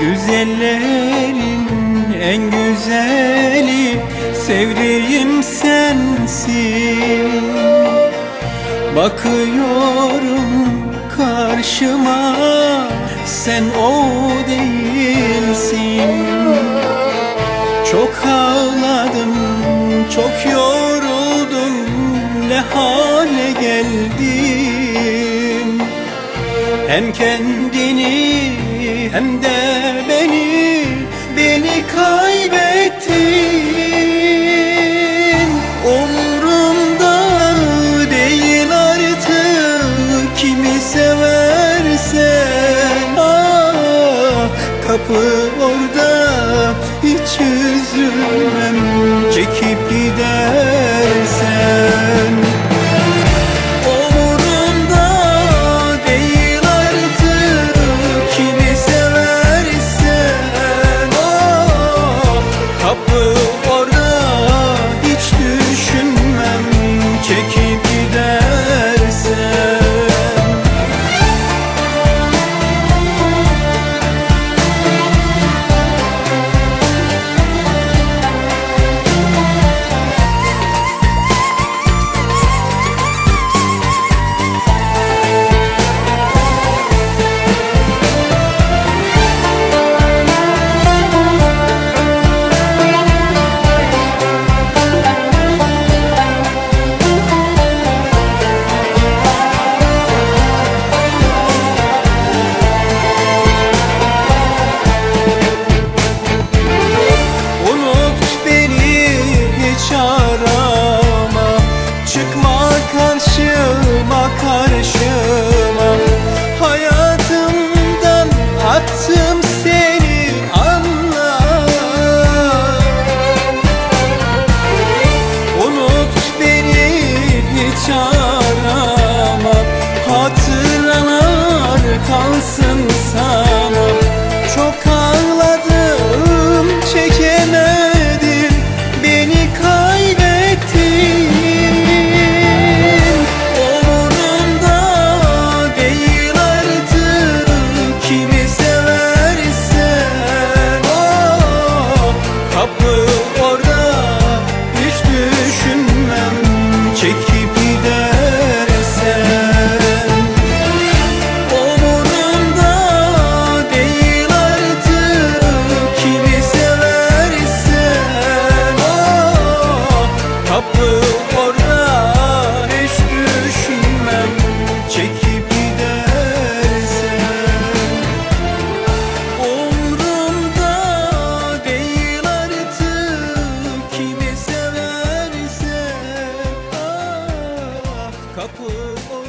Güzellerin en güzeli Sevdiğim sensin. Bakıyorum karşıma Sen o değilsin. Çok ağladım, çok yoruldum Ne hale geldim. Hem kendini hem de beni Beni kaybettin. Umrumda değil artık Kimi seversen. Ah, Kapı orada hiç üzülmem Çekip gidersen karşıma karşıma. Hayatımdan attım seni anla. Unut beni hiç arama kapı